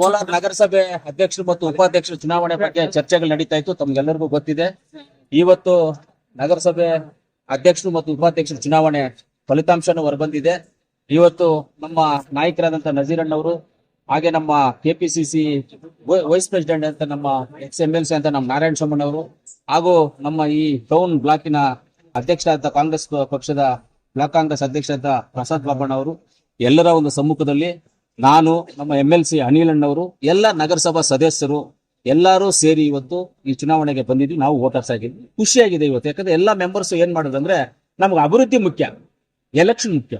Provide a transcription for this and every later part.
ಕೋಲಾರ ನಗರಸಭೆ ಅಧ್ಯಕ್ಷರು ಮತ್ತು ಉಪಾಧ್ಯಕ್ಷರು ಚುನಾವಣೆ ಬಗ್ಗೆ ಚರ್ಚೆಗಳು ನಡೀತಾ ಇತ್ತು. ತಮ್ಗೆಲ್ಲರಿಗೂ ಗೊತ್ತಿದೆ. ಇವತ್ತು ನಗರಸಭೆ ಅಧ್ಯಕ್ಷರು ಮತ್ತು ಉಪಾಧ್ಯಕ್ಷರ ಚುನಾವಣೆ ಫಲಿತಾಂಶನೂ ಹೊರಬಂದಿದೆ. ಇವತ್ತು ನಮ್ಮ ನಾಯಕರಾದಂತ ನಜೀರಣ್ಣವರು, ಹಾಗೆ ನಮ್ಮ ಕೆಪಿಸಿಸಿ ವೈಸ್ ಪ್ರೆಸಿಡೆಂಟ್ ಅಂತ ನಮ್ಮ ಎಕ್ಸ್ ಎಂ ಎಲ್ ಸಿ ಅಂತ ನಮ್ಮ ನಾರಾಯಣ ಸೋಮಣ್ಣ ಅವರು, ಹಾಗೂ ನಮ್ಮ ಈ ಟೌನ್ ಬ್ಲಾಕಿನ ಅಧ್ಯಕ್ಷರಾದ ಕಾಂಗ್ರೆಸ್ ಪಕ್ಷದ ಬ್ಲಾಕ್ ಕಾಂಗ್ರೆಸ್ ಅಧ್ಯಕ್ಷರಾದ ಪ್ರಸಾದ್ ಬಾಬಣ್ಣ ಅವರು, ಎಲ್ಲರ ಒಂದು ಸಮ್ಮುಖದಲ್ಲಿ ನಾನು ನಮ್ಮ ಎಂ ಎಲ್ ಸಿ ಅನಿಲ್ ಅಣ್ಣವರು, ಎಲ್ಲ ನಗರಸಭಾ ಸದಸ್ಯರು ಎಲ್ಲರೂ ಸೇರಿ ಇವತ್ತು ಈ ಚುನಾವಣೆಗೆ ಬಂದಿದ್ವಿ. ನಾವು ವೋಟರ್ಸ್ ಆಗಿದ್ವಿ. ಖುಷಿಯಾಗಿದೆ ಇವತ್ತು. ಯಾಕಂದ್ರೆ ಎಲ್ಲ ಮೆಂಬರ್ಸ್ ಏನ್ ಮಾಡೋದಂದ್ರೆ ನಮ್ಗೆ ಅಭಿವೃದ್ಧಿ ಮುಖ್ಯ. ಎಲೆಕ್ಷನ್ ಮುಖ್ಯ.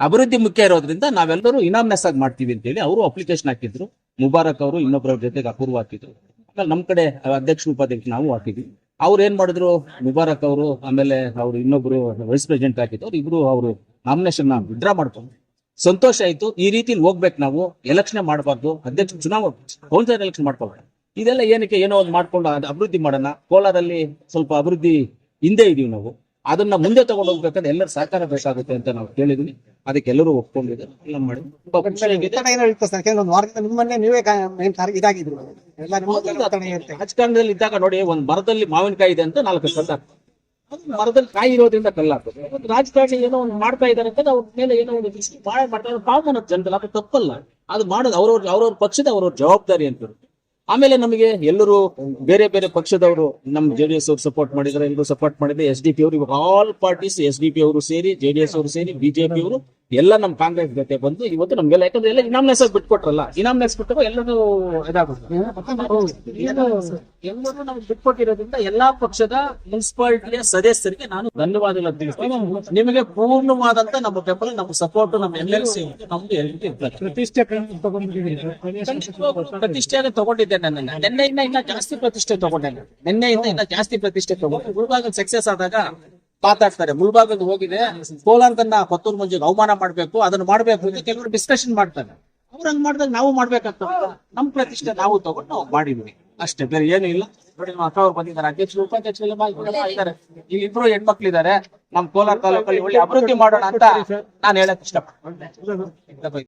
ಅಭಿವೃದ್ಧಿ ಮುಖ್ಯ ಇರೋದ್ರಿಂದ ನಾವೆಲ್ಲರೂ ಇನಾಮ್ನೆಸ್ ಆಗಿ ಮಾಡ್ತೀವಿ ಅಂತೇಳಿ ಅವರು ಅಪ್ಲಿಕೇಶನ್ ಹಾಕಿದ್ರು. ಮುಬಾರಕ್ ಅವರು ಇನ್ನೊಬ್ಬರ ಜೊತೆಗೆ ಅಪೂರ್ವ ಹಾಕಿದ್ರು. ಆಮೇಲೆ ನಮ್ ಕಡೆ ಅಧ್ಯಕ್ಷ ಉಪಾಧ್ಯಕ್ಷ ನಾವು ಹಾಕಿದ್ವಿ. ಅವ್ರು ಏನ್ ಮಾಡಿದ್ರು? ಮುಬಾರಕ್ ಅವರು, ಆಮೇಲೆ ಅವರು ಇನ್ನೊಬ್ರು ವೈಸ್ ಪ್ರೆಸಿಡೆಂಟ್ ಹಾಕಿದ್ರು ಇಬ್ರು ಅವರು ನಾಮಿನೇಷನ್ ವಿಡ್ರಾ ಮಾಡ್ಕೊಂಡು ಸಂತೋಷ ಆಯ್ತು. ಈ ರೀತಿ ಹೋಗ್ಬೇಕು ನಾವು ಎಲೆಕ್ಷನ್ ಮಾಡಬಾರ್ದು ಅಧ್ಯಕ್ಷ ಚುನಾವಣೆ ಕೌನ್ಸಿಲರ್ ಎಲೆಕ್ಷನ್ ಮಾಡ್ಕೋಬೇಡ. ಇದೆಲ್ಲ ಏನಕ್ಕೆ ಏನೋ ಒಂದು ಮಾಡ್ಕೊಂಡು ಅಭಿವೃದ್ಧಿ ಮಾಡೋಣ. ಕೋಲಾರಲ್ಲಿ ಸ್ವಲ್ಪ ಅಭಿವೃದ್ಧಿ ಹಿಂದೆ ಇದೀವಿ ನಾವು. ಅದನ್ನ ಮುಂದೆ ತಗೊಂಡು ಹೋಗ್ಬೇಕಂದ್ರೆ ಎಲ್ಲರ ಸಹಕಾರ ಬೇಕಾಗುತ್ತೆ ಅಂತ ನಾವು ಕೇಳಿದ್ವಿ. ಅದಕ್ಕೆ ಎಲ್ಲರೂ ಒಪ್ಕೊಂಡಿದ್ದಾರೆ. ಎಲ್ಲ ಮಾಡಿ. ರಾಜಕಾರಣದಲ್ಲಿ ಇದ್ದಾಗ ನೋಡಿ ಒಂದ್ ಬರದಲ್ಲಿ ಮಾವಿನಕಾಯಿ ಇದೆ ಅಂತ ನಾಲ್ಕು ಸಂತ ಮರದಲ್ಲಿ ಕಾಯಿ ಇರೋದ್ರಿಂದ ಕಲ್ಲಾಗ್ತದೆ. ಒಂದು ರಾಜಕಾರಣಿ ಏನೋ ಒಂದು ಮಾಡ್ತಾ ಇದ್ದಾರೆ ಅಂತ ಅವ್ರ ಮೇಲೆ ಏನೋ ಒಂದು ದೃಷ್ಟಿ ಮಾಡೇ ಮಾಡ್ತಾರೆ ಕಾಮನ್ ಜನರಲ್ಲ ಅದು ತಪ್ಪಲ್ಲ. ಅದು ಮಾಡೋದು ಅವ್ರವ್ರ ಅವ್ರವ್ರ ಪಕ್ಷದ ಅವ್ರವ್ರ ಜವಾಬ್ದಾರಿ ಅಂತ. ಆಮೇಲೆ ನಮಗೆ ಎಲ್ಲರೂ ಬೇರೆ ಬೇರೆ ಪಕ್ಷದವರು ನಮ್ ಜೆಡಿಎಸ್ ಅವರು ಸಪೋರ್ಟ್ ಮಾಡಿದ್ರೆ ಎಲ್ಲರೂ ಸಪೋರ್ಟ್ ಮಾಡಿದ್ರೆ ಎಸ್ ಡಿ ಪಿ ಅವರು all parties S D P ಅವರು ಸೇರಿ ಜೆಡಿಎಸ್ ಅವರು ಸೇರಿ ಬಿಜೆಪಿ ಅವರು ಎಲ್ಲ ನಮ್ ಕಾಂಗ್ರೆಸ್ ಜೊತೆ ಬಂದು ಇವತ್ತು ನಮ್ಗೆಲ್ಲ ಯಾಕಂದ್ರೆ ಎಲ್ಲ ಇನಾಮ್ನೆಸ್ ಬಿಟ್ಕೊಟ್ರಲ್ಲ ಇನಾಮ್ನೆಸ್ ಬಿಟ್ಟು ಎಲ್ಲರೂ ಇದಾಗುತ್ತೆ ಎಲ್ಲರೂ ನಮ್ಗೆ ಬಿಟ್ಕೊಟ್ಟಿರೋದ್ರಿಂದ ಎಲ್ಲಾ ಪಕ್ಷದ ಮುನ್ಸಿಪಾಲಿಟಿಯ ಸದಸ್ಯರಿಗೆ ನಾನು ಧನ್ಯವಾದಗಳು ತಿಳಿಸ್ತೀನಿ. ನಿಮಗೆ ಪೂರ್ಣವಾದಂತ ನಮ್ಮ ಬೆಂಬಲ ನಮ್ಮ ಸಪೋರ್ಟ್ ನಮ್ಮ ಎಂ ಎಲ್ ಸಿ ನಮ್ದು ಪ್ರತಿಷ್ಠೆ ಪ್ರತಿಷ್ಠೆಯನ್ನು ತಗೊಂಡಿದ್ದೆ ನನ್ನ ನಿನ್ನೆಯಿಂದ ಇನ್ನ ಜಾಸ್ತಿ ಪ್ರತಿಷ್ಠೆ ತಗೊಂಡೆ ನಾನು. ನಿನ್ನೆಯಿಂದ ಇನ್ನ ಜಾಸ್ತಿ ಪ್ರತಿಷ್ಠೆ ತಗೊಂಡು. ಗುರುವಾಗ ಸಕ್ಸಸ್ ಆದಾಗ ಮಾತಾಡ್ತಾರೆ. ಮುಳ್ಬಾಗದ ಹೋಗಿದೆ. ಕೋಲಾರದನ್ನ ಕೊತ್ತೂರು ಮಂಜು ಅವಮಾನ ಮಾಡ್ಬೇಕು, ಅದನ್ನ ಮಾಡ್ಬೇಕು ಅಂತ ಕೆಲವರು ಡಿಸ್ಕಷನ್ ಮಾಡ್ತಾರೆ. ಅವ್ರು ಹಂಗ್ ಮಾಡಿದಾಗ ನಾವು ಮಾಡ್ಬೇಕಂತ ನಮ್ ಪ್ರತಿಷ್ಠೆ ನಾವು ತಗೊಂಡು ನಾವು ಮಾಡಿದ್ವಿ. ಅಷ್ಟೇ, ಬೇರೆ ಏನು ಇಲ್ಲ. ನೋಡಿ, ನಮ್ಮ ಅಕ್ಕ ಅವ್ರು ಬಂದಿದ್ದಾರೆ. ಅಧ್ಯಕ್ಷರು ಉಪಾಧ್ಯಕ್ಷರು ಎಲ್ಲ ಇದ್ದಾರೆ ಇಲ್ಲಿ ಇಬ್ರು ಹೆಣ್ಮಕ್ಳಿದ್ದಾರೆ. ನಮ್ ಕೋಲಾರ ತಾಲೂಕಲ್ಲಿ ಒಳ್ಳೆ ಅಭಿವೃದ್ಧಿ ಮಾಡೋಣ ಅಂತ ನಾನು ಹೇಳಕ್ ಇಷ್ಟಪಡ್ತೀನಿ.